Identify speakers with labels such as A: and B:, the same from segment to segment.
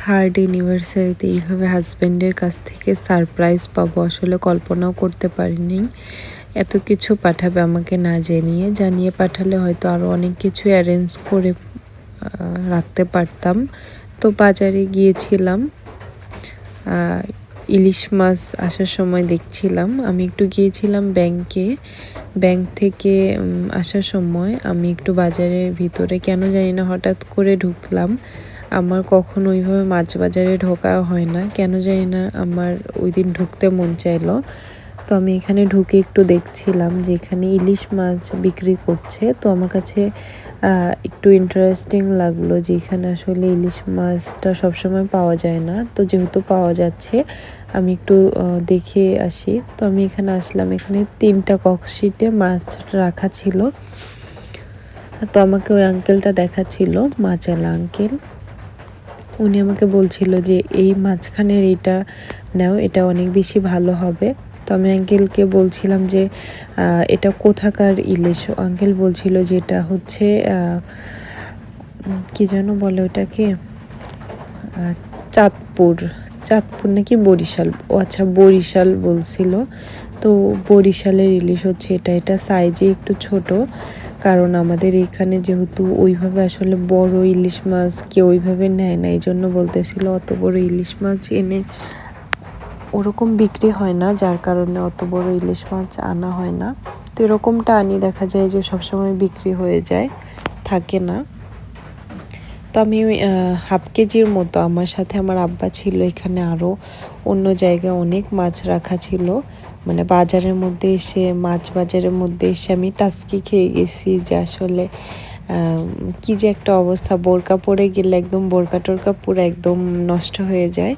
A: Third ইউনিভার্সারিতে এইভাবে হাজব্যান্ডের কাছ থেকে সারপ্রাইজ পাবো। আসলে কল্পনাও করতে পারিনি। এত কিছু পাঠাবে আমাকে না জানিয়ে। জানিয়ে পাঠালে হয়তো আরও অনেক কিছু অ্যারেঞ্জ করে রাখতে পারতাম। তো বাজারে গিয়েছিলাম। ইলিশ মাছ আসার সময় দেখছিলাম। আমি একটু গিয়েছিলাম ব্যাংকে। ব্যাংক থেকে আসার সময় আমি একটু বাজারের ভিতরে কেন জানি না হঠাৎ করে ঢুকলাম। আমার কখনো ওইভাবে মাছ বাজারে ঢোকা হয় না। কেন জানি না, আমার ওই দিন ঢুকতে মন চাইলো। তো আমি এখানে ঢুকে একটু দেখছিলাম যে এখানে ইলিশ মাছ বিক্রি করছে। তো আমার কাছে একটু ইন্টারেস্টিং লাগল যে এখানে আসলে ইলিশ মাছটা সবসময় পাওয়া যায় না। তো যেহেতু পাওয়া যাচ্ছে, আমি একটু দেখে আসি। তো আমি এখানে আসলাম। এখানে তিনটা কক্সিটে মাছ রাখা ছিল। তো আমাকে ওই আঙ্কেলটা দেখাচ্ছিল, মাচালা আঙ্কেল উনি আমাকে বলছিল যে, এই মাঝখানের এটা নাও, এটা অনেক বেশি ভালো হবে। তো আমি আঙ্কেলকে বলছিলাম যে এটা কোথাকার ইলিশ? আঙ্কেল বলছিল যে, এটা হচ্ছে কি যেন বলে ওটাকে? চাঁদপুর। চাঁদপুর নাকি বরিশাল? ও আচ্ছা বরিশাল বলছিল। তো বরিশালের ইলিশ হচ্ছে এটা। এটা সাইজে একটু ছোট। কারণ আমাদের এখানে যেহেতু ওইভাবে আসলে বড় ইলিশ মাছ কেউ ওইভাবে নেয় না এই জন্য বলতেছিল অত বড় ইলিশ মাছ এনে ওরকম বিক্রি হয় না, যার কারণে অত বড় ইলিশ মাছ আনা হয় না। তো এরকমটা আনি দেখা যায় যে সবসময় বিক্রি হয়ে যায়, থাকে না। তো আমি হাফ কেজির মতো, আমার সাথে আমার আব্বা ছিল এখানে আরও অন্য জায়গায় অনেক মাছ রাখা ছিল। মানে বাজারের মধ্যে এসে, মাছ বাজারের মধ্যে এসে আমি টাস্কি খেয়ে গেছি যে আসলে কি যে একটা অবস্থা। বোরকা পরে গেলে একদম বোরকা টোরকা পুরো একদম নষ্ট হয়ে যায়।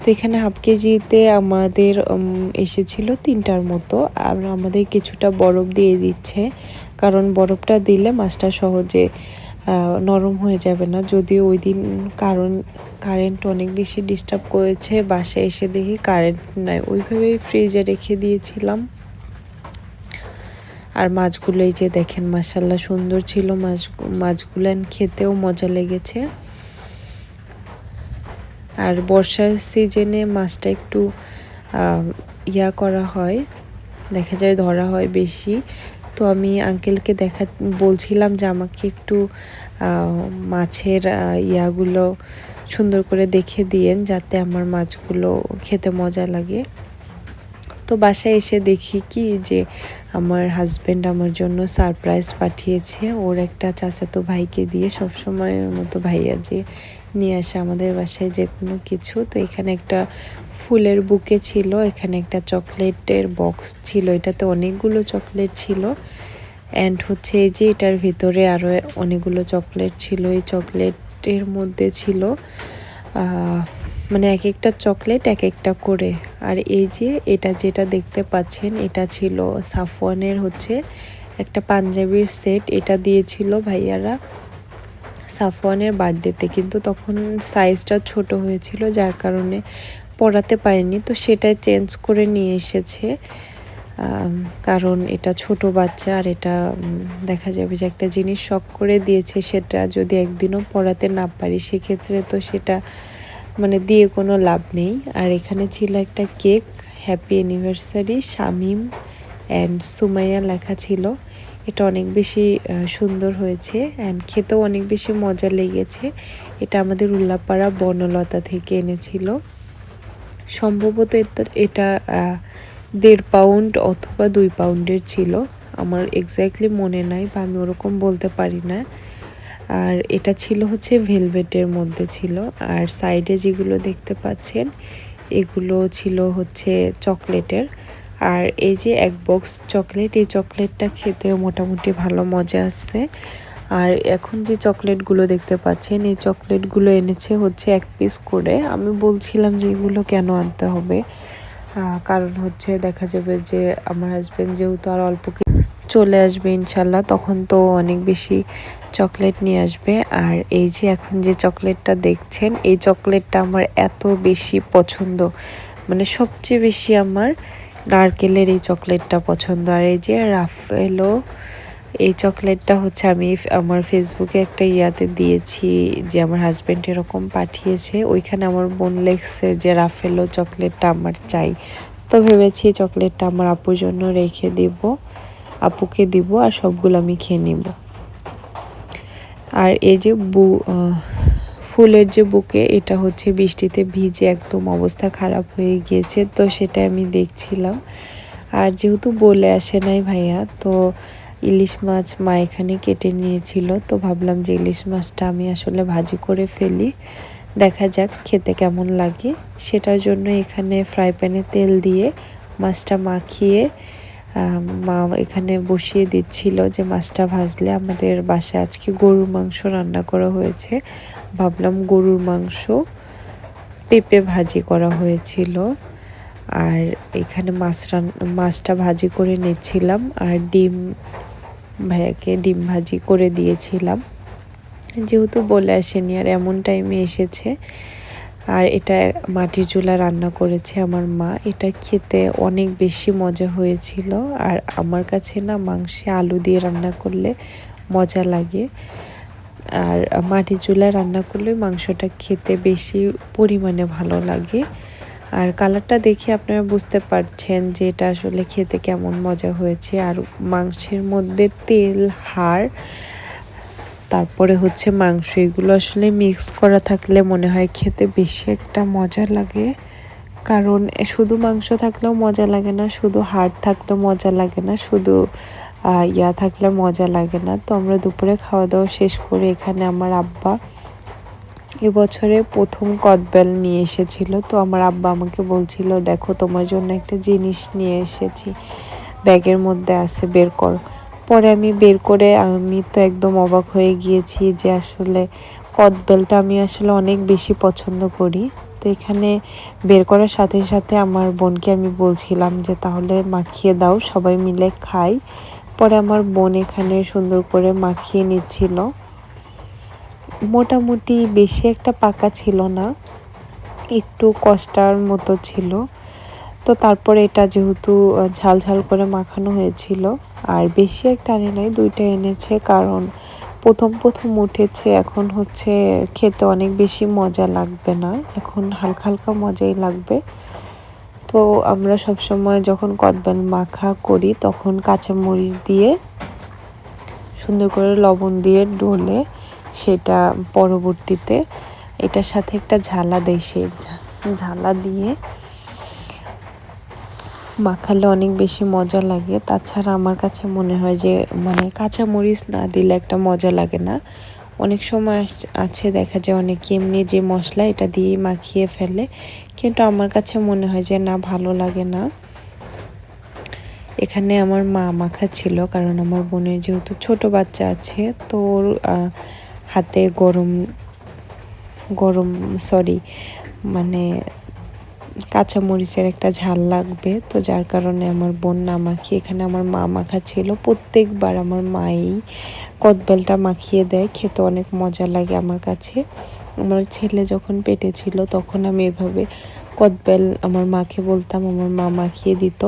A: তো এখানে হাফ কেজিতে আমাদের এসেছিল তিনটার মতো। আর আমাদের কিছুটা বরফ দিয়ে দিচ্ছে। কারণ বরফটা দিলে মাছটা সহজে নরম হয়ে যাবে না। যদিও ওই দিন কারণ কারেন্ট অনেক বেশি ডিস্টার্ব করেছে, বাসায় এসে দেখি কারেন্ট নাই। ওইভাবেই ফ্রিজে রেখে দিয়েছিলাম। আর মাছগুলো এই যে দেখেন মাসাল্লাহ সুন্দর ছিল মাছ, মাছগুলো খেতেও মজা লেগেছে। আর বর্ষার সিজনে মাছটা একটু ইয়া করা হয়, দেখা যায় ধরা হয় বেশি। তো আমি আঙ্কেলকে দেখা, বলছিলাম যে আমাকে একটু মাছের ইয়াগুলো সুন্দর করে দেখে দিয়েন যাতে আমার মাছগুলো খেতে মজা লাগে। তো বাসায় এসে দেখি কি যে আমার হাজব্যান্ড আমার জন্য সারপ্রাইজ পাঠিয়েছে। ওর একটা চাচাতো ভাইকে দিয়ে সবসময়ের মতো ভাইয়া যে নিয়ে আসে আমাদের বাসায় যে কোনো কিছু। তো এখানে একটা ফুলের বুকে ছিল, এখানে একটা চকলেটের বক্স ছিল। এটাতে অনেকগুলো চকলেট ছিল। অ্যান্ড হচ্ছে এই যে এটার ভিতরে আরও অনেকগুলো চকলেট ছিল। এই চকলেটের মধ্যে ছিল মানে এক একটা চকলেট এক একটা করে। আর এই যে এটা যেটা দেখতে পাচ্ছেন, এটা ছিল সাফওয়ানের হচ্ছে একটা পাঞ্জাবির সেট। এটা দিয়েছিল ভাইয়ারা। সাফওয়ানের বার্থডেতে, কিন্তু তখন সাইজটা ছোট হয়েছিল, যার কারণে পরাতে পারেনি। তো সেটাই চেঞ্জ করে নিয়ে এসেছে। কারণ এটা ছোট বাচ্চা আর এটা দেখা যাবে যে একটা জিনিস শখ করে দিয়েছে, সেটা যদি একদিনও পড়াতে না পারি, সেক্ষেত্রে তো সেটা মানে দিয়ে কোনো লাভ নেই। আর এখানে ছিল একটা cake, happy anniversary, Shamim and Sumaiya লেখা ছিল। এটা অনেক বেশি সুন্দর হয়েছে অ্যান্ড খেতেও অনেক বেশি মজা লেগেছে। এটা আমাদের উল্লাপাড়া বনলতা থেকে এনেছিল। সম্ভবত এটা দেড় পাউন্ড অথবা দুই পাউন্ডের ছিল। আমার এক্স্যাক্টলি মনে নাই বা আমি ওরকম বলতে পারি না। আর এটা ছিল হচ্ছে ভেলভেটের মধ্যে ছিল। আর সাইডে যেগুলো দেখতে পাচ্ছেন, এগুলো ছিল হচ্ছে চকলেটের আর এই যে এক বক্স চকলেট এই চকলেটটা খেতেও মোটামুটি ভালো মজা আসছে। আর এখন যে চকলেটগুলো দেখতে পাচ্ছেন, এই চকলেটগুলো এনেছে হচ্ছে এক পিস করে। আমি বলছিলাম যে এগুলো কেন আনতে হবে? কারণ হচ্ছে দেখা যাবে যে আমার হাজব্যান্ড যেহেতু আর অল্প চলে আসবে ইনশাল্লাহ, তখন তো অনেক বেশি চকলেট নিয়ে আসবে। আর এই যে এখন যে চকলেটটা দেখছেন, এই চকলেটটা আমার এত বেশি পছন্দ। মানে সবচেয়ে বেশি আমার নারকেলের এই চকলেটটা পছন্দ। আর এই যে রাফেলো, এই চকলেটটা হচ্ছে আমি আমার ফেসবুকে একটা ইয়াতে দিয়েছি যে আমার হাজব্যান্ড এরকম পাঠিয়েছে। ওইখানে আমার বোন লেগছে যে রাফেলো চকলেটটা আমার চাই। তো ভেবেছি চকলেটটা আমার আপুর জন্য রেখে দিব, আপুকে দিব আর সবগুলো আমি খেয়ে নিব। আর এই যে বু ফুলের যে বুকে, এটা হচ্ছে বৃষ্টিতে ভিজে একদম অবস্থা খারাপ হয়ে গিয়েছে, তো সেটা আমি দেখছিলাম। আর যেহেতু বলে আসে নাই ভাইয়া, তো ইলিশ মাছ মা এখানে কেটে নিয়েছিল, তো ভাবলাম যে ইলিশ মাছটা আমি আসলে ভাজি করে ফেলি। দেখা যাক খেতে কেমন লাগে। সেটার জন্য এখানে ফ্রাই প্যানে তেল দিয়ে মাছটা মাখিয়ে মা এখানে বসিয়ে দিচ্ছিল যে, মাছটা ভাজলে আমাদের বাসায় আজকে গরুর মাংস রান্না করা হয়েছে। ভাবলাম গরুর মাংস পেঁপে ভাজি করা হয়েছিল। আর এখানে মাছ রান, মাছটা ভাজি করে নিচ্ছিলাম আর ডিম, ভাইয়াকে ডিম ভাজি করে দিয়েছিলাম। যেহেতু বলে আসেনি, আর এমন টাইমে এসেছে আর এটা মাটির চুলা রান্না করেছে আমার মা। এটা খেতে অনেক বেশি মজা হয়েছিল। আর আমার কাছে না মাংসে আলু দিয়ে রান্না করলে মজা লাগে। আর মাটি চুলায় রান্না করলে মাংসটা খেতে বেশি পরিমাণে ভালো লাগে। আর কালারটা দেখে আপনারা বুঝতে পারছেন যে এটা আসলে খেতে কেমন মজা হয়েছে। আর মাংসের মধ্যে তেল, হাড় তারপরে হচ্ছে মাংস, এগুলো আসলে মিক্স করা থাকলে মনে হয় খেতে বেশি একটা মজা লাগে। কারণ শুধু মাংস থাকলেও মজা লাগে না, শুধু হাড় থাকলেও মজা লাগে না, শুধু ইয়া থাকলে মজা লাগে না। তো আমরা দুপুরে খাওয়া দাওয়া শেষ করে এখানে আমার আব্বা এবছরে প্রথম কদবেল নিয়ে এসেছিল। তো আমার আব্বা আমাকে বলছিল, দেখো তোমার জন্য একটা জিনিস নিয়ে এসেছি। ব্যাগের মধ্যে আছে, বের করো। পরে আমি বের করে, আমি তো একদম অবাক হয়ে গিয়েছি যে আসলে কদবেলটা আমি আসলে অনেক বেশি পছন্দ করি। তো এখানে বের করার সাথে সাথে আমার বোনকে আমি বলছিলাম যে, তাহলে মাখিয়ে দাও, সবাই মিলে খাই। পরে আমার বোন এখানে সুন্দর করে মাখিয়ে নিচ্ছিল। মোটামুটি বেশি একটা পাকা ছিল না, একটু কষ্টার মতো ছিল। তো তারপরে এটা যেহেতু ঝাল ঝাল করে মাখানো হয়েছিল। আর বেশি একটা আনে নাই, দুইটা এনেছে, কারণ প্রথম প্রথম উঠেছে, এখন হচ্ছে খেতে অনেক বেশি মজা লাগবে না, এখন হালকা হালকা মজাই লাগবে। তো আমরা সবসময় যখন কদবেল মাখা করি, তখন কাঁচামরিচ দিয়ে সুন্দর করে লবণ দিয়ে ডলে সেটা পরবর্তীতে, এটার সাথে একটা ঝালা দেয় সে ঝালা দিয়ে মাখালে অনেক বেশি মজা লাগে। তাছাড়া আমার কাছে মনে হয় যে মানে কাঁচা মরিচ না দিলে একটা মজা লাগে না। অনেক সময় আছে দেখা যায় অনেকে এমনি যে মশলা এটা দিয়ে মাখিয়ে ফেলে। কিন্তু আমার কাছে মনে হয় যে, না, ভালো লাগে না। এখানে আমার মা মাখা ছিল, কারণ আমার বোনের যেহেতু ছোট বাচ্চা আছে, তো ওর হাতে গরম গরম, সরি মানে কাঁচা মরিচের একটা ঝাল লাগবে। তো যার কারণে আমার বোন না মাখিয়ে, এখানে আমার মা মাখা ছিল প্রত্যেকবার আমার মাই কদবেলটা মাখিয়ে দেয়, খেতে অনেক মজা লাগে আমার কাছে। আমার ছেলে যখন পেটে ছিল তখন আমি এভাবে কদবেল আমার মাকে বলতাম, আমার মা মাখিয়ে দিত।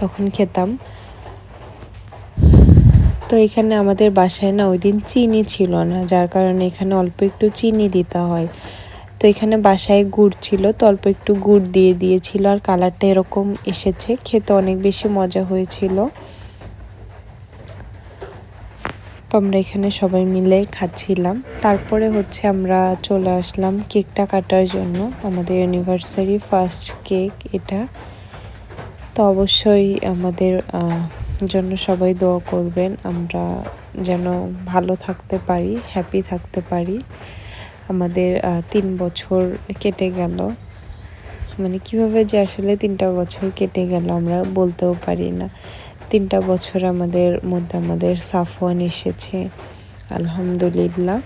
A: তখন খেতাম। তো এখানে আমাদের বাসায় না ওই দিন চিনি ছিল না, যার কারণে এখানে অল্প একটু চিনি দিতে হয়। তো এখানে বাসায় গুড় ছিল, তো অল্প একটু গুড় দিয়ে দিয়েছিল আর কালারটা এরকম এসেছে, খেতে অনেক বেশি মজা হয়েছিল। তো আমরা এখানে সবাই মিলে খাচ্ছিলাম। তারপরে হচ্ছে আমরা চলে আসলাম কেকটা কাটার জন্য, আমাদের ইউনিভার্সারি ফার্স্ট কেক এটা। তো অবশ্যই আমাদের জন্য সবাই দোয়া করবেন, আমরা যেন ভালো থাকতে পারি হ্যাপি থাকতে পারি। আমাদের তিন বছর কেটে গেল। মানে কীভাবে যে আসলে তিনটা বছর কেটে গেল আমরা বলতেও পারি না। তিনটা বছর আমাদের মধ্যে আমাদের সাফওয়ান এসেছে, আলহামদুলিল্লাহ।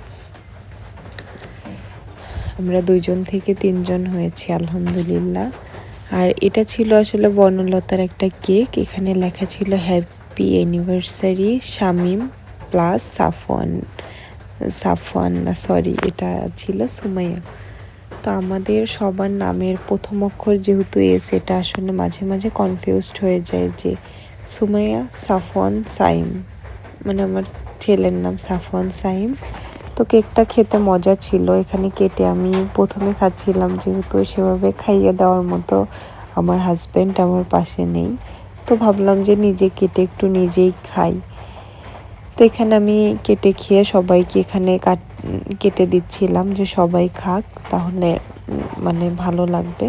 A: আমরা দুইজন থেকে তিনজন হয়েছি, আলহামদুলিল্লাহ। আর এটা ছিল আসলে বনলতার একটা কেক, এখানে লেখা ছিল happy anniversary Shamim plus Safwan. Safwan, না সরি এটা ছিল সুমাইয়া। তো আমাদের সবার নামের প্রথম অক্ষর যেহেতু এস, এটা আসলে মাঝে মাঝে কনফিউজড হয়ে যায় যে সুমাইয়া সাফওয়ান সাইম। মানে আমার ছেলের নাম সাফওয়ান সাইম। তো কেকটা খেতে মজা ছিল, এখানে কেটে আমি প্রথমে খাচ্ছিলাম যেহেতু সেভাবে খাইয়ে দেওয়ার মতো আমার হাজব্যান্ড আমার পাশে নেই। তো ভাবলাম যে নিজে কেটে একটু নিজেই খাই। তো এখানে আমি কেটে খেয়ে সবাইকে এখানে কাট, কেটে দিচ্ছিলাম যে সবাই খাক, তাহলে মানে ভালো লাগবে।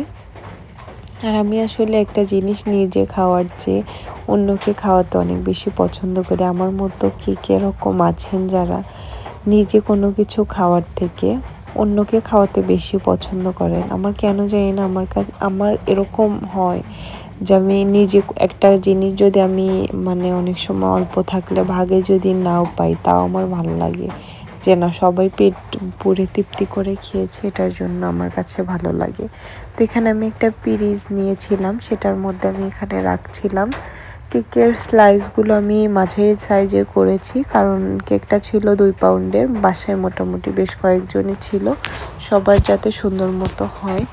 A: আর আমি আসলে একটা জিনিস নিজে খাওয়ার চেয়ে অন্যকে খাওয়াতে অনেক বেশি পছন্দ করি। আমার মতো কী কীরকম আছেন যারা নিজে কোনো কিছু খাওয়ার থেকে অন্যকে খাওয়াতে বেশি পছন্দ করেন। আমার কেন জানি না, আমার কাছে, আমার এরকম হয় যে আমি নিজে একটা জিনিস যদি আমি মানে অনেক সময় অল্প থাকলে ভাগে যদি নাও পাই, তাও আমার ভালো লাগে। যে না, সবাই পেট পুরে তৃপ্তি করে খেয়েছে, এটার জন্য আমার কাছে ভালো লাগে। তো এখানে আমি একটা পিরিজ নিয়েছিলাম, সেটার মধ্যে আমি এখানে রাখছিলাম। কেকের স্লাইসগুলো আমি মাঝারি সাইজে করেছি, কারণ কেকটা ছিল দুই পাউন্ডের বাসায় মোটামুটি বেশ কয়েকজনই ছিল, সবার যাতে সুন্দর মতো হয়।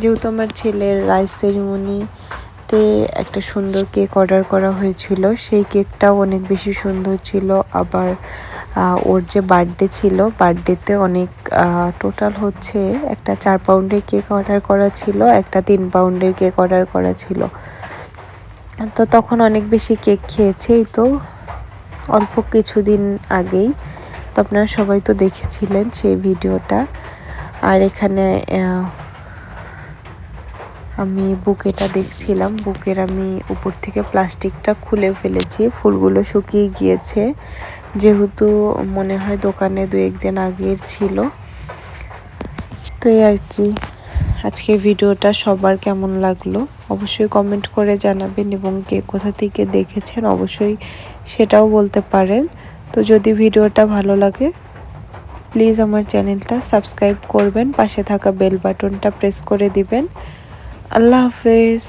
A: যেহেতু আমার ছেলের রাইস সেরিমনি তে একটা সুন্দর কেক অর্ডার করা হয়েছিল, সেই কেকটাও অনেক বেশি সুন্দর ছিল, আবার ওর যে বার্থডে ছিল বার্থডেতে অনেক টোটাল হচ্ছে একটা চার পাউন্ডের কেক অর্ডার করা ছিল, একটা তিন পাউন্ডের কেক অর্ডার করা ছিল। তো তখন অনেক বেশি কেক খেয়েছেই তো অল্প কিছুদিন আগেই। তো আপনারা সবাই তো দেখেছিলেন সেই ভিডিওটা। আর এখানে আমি বুকেটা দেখছিলাম, বুকের আমি উপর থেকে প্লাস্টিকটা খুলে ফেলেছি, ফুলগুলো শুকিয়ে গিয়েছে। যেহেতু মনে হয় দোকানে দু একদিন আগের ছিল। তো এই আর কি, আজকের ভিডিওটা সবার কেমন লাগল? অবশ্যই কমেন্ট করে জানাবেন এবং কে কোথা থেকে দেখেছেন অবশ্যই সেটাও বলতে পারেন। তো যদি ভিডিওটা ভালো লাগে প্লিজ আমার চ্যানেলটা সাবস্ক্রাইব করবেন, পাশে থাকা বেল বাটনটা প্রেস করে দিবেন। আল্লাহ হাফেজ।